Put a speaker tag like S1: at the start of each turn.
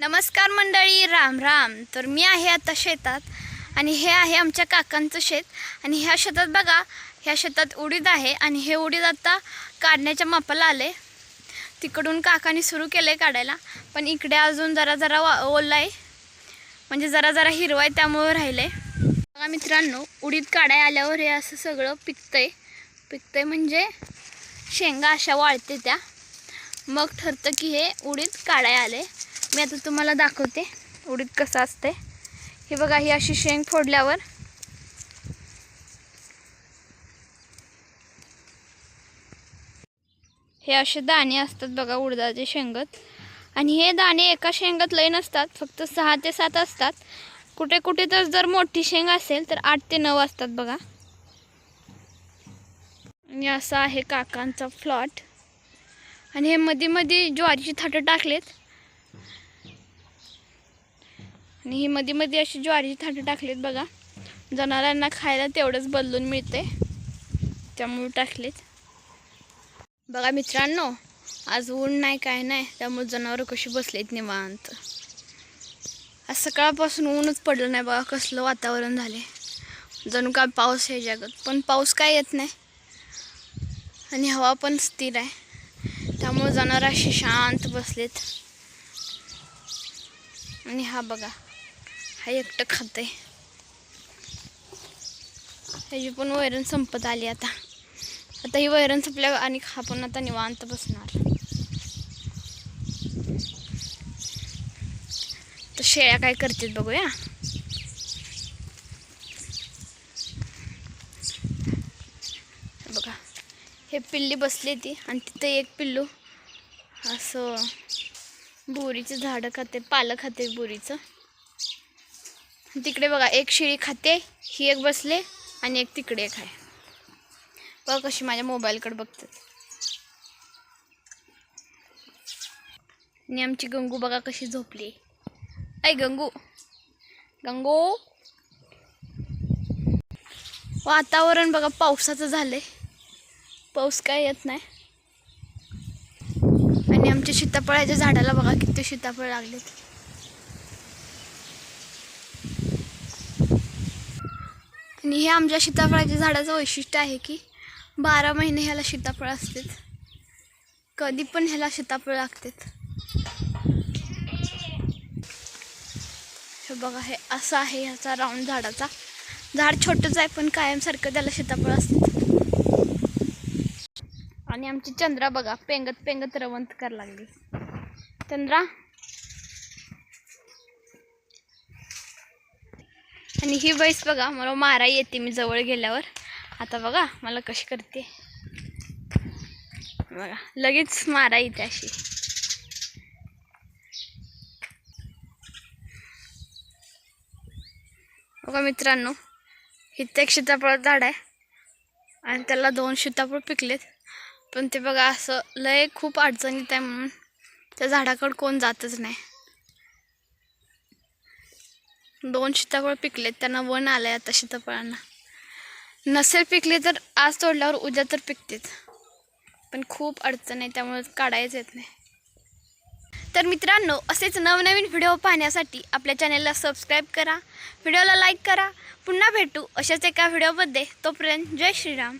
S1: नमस्कार मंडळी राम राम. तर मी आहे आता शेतात आणि हे आहे आमच्या काकांचं शेत. आणि ह्या शेतात बघा ह्या शेतात उडीद आहे आणि हे उडीद आता काढण्याच्या मापाला आले. तिकडून काकाने सुरू केलं आहे काढायला पण इकडे अजून जरा जरा वा ओला आहे म्हणजे जरा जरा हिरवा आहे त्यामुळे राहिलं आहे बघा मित्रांनो उडीद काढाय आल्यावर हे असं सगळं पिकतंय. पिकतंय म्हणजे शेंगा अशा वाळते त्या. मग ठरतं की हे उडीद काढाय आले. मी आता तुम्हाला दाखवते. उडीद कसं असते हे बघा ही अशी शेंग फोडल्यावर. हे असे दाणे असतात बघा उडदाचे शेंगत. आणि हे दाणे एका शेंगात लय नसतात फक्त सहा ते सात असतात. कुठे कुठे तर जर मोठी शेंग असेल तर आठ ते नऊ असतात बघा. आणि असा आहे काकांचा फ्लॉट आणि हे मध्ये मध्ये ज्वारीची थाटं टाकलेत. आणि ही मध्ये मध्ये अशी ज्वारीची थाटं टाकलेत बघा. जनावरांना खायला तेवढंच बदलून मिळते त्यामुळे टाकलेत. बघा मित्रांनो आज ऊन नाही काय नाही त्यामुळे जनावरं कशी बसलेत निवांत. आज सकाळपासून ऊनच पडलं नाही बघा कसलं वातावरण झाले जणू काय पाऊस आहे जगात पण पाऊस काय येत नाही. आणि हवा पण स्थिर आहे. त्यामुळे जनावर अशी शांत बसलेत. आणि हा बघा हा एकटं खात आहे ह्याची पण वैरण संपत आली आता. आता ही वैरण संपल्या आणि हा पण आता निवांत बसणार. तर शेळ्या काय करतात बघूया. बघा हे पिल्ली बसली ती आणि तिथं एक पिल्लू असं बोरीचं झाडं खाते पालं खाते बोरीचं. तिकडे बघा एक शिळी खाते ही एक बसले आणि एक तिकडे एक आहे. बघा कशी माझ्या मोबाईलकडे बघतात. आणि आमची गंगू बघा कशी झोपली. ऐ गंगू. गंगू. वातावरण बघा पावसाचं झालं आहे पाऊस काय येत नाही. आणि आमच्या सीताफळाच्या झाडाला बघा किती सीताफळ लागलेत आणि हे आमच्या सीताफळाच्या झाडाचं वैशिष्ट्य आहे की बारा महिने ह्याला सीताफळ असतात. कधी पण ह्याला सीताफळ लागतात. हे बघा हे असं आहे ह्याचा राऊंड झाडाचा. झाड छोटंच आहे पण कायमसारखं त्याला सीताफळ असतात. आणि आमची चंद्रा बघा पेंगत पेंगत रवंत कर लागली. चंद्रा. आणि ही बैस बघा मला मारा येते मी जवळ गेल्यावर. आता बघा मला कशी करते. बघा लगेच मारा येते अशी. बघा मित्रांनो इथे एक सीताफळ झाड आहे. आणि त्याला दोन सीताफळ पिकलेत. पण ते बघा असं लय खूप अडचणीत आहे म्हणून त्या झाडाकडं कोण जातच नाही. दोन सीताफळ पिकलेत त्यांना वन आहे आता सीताफळांना नसेल पिकले तर आज तोडल्यावर उद्या तर पिकतेत. पण खूप अडचण आहे त्यामुळे काढायच येत नाही. तर मित्रांनो असेच नवनवीन व्हिडिओ पाहण्यासाठी आपल्या चॅनेलला सबस्क्राईब करा व्हिडिओला लाईक करा. पुन्हा भेटू अशाच एका व्हिडिओमध्ये. तोपर्यंत जय श्रीराम.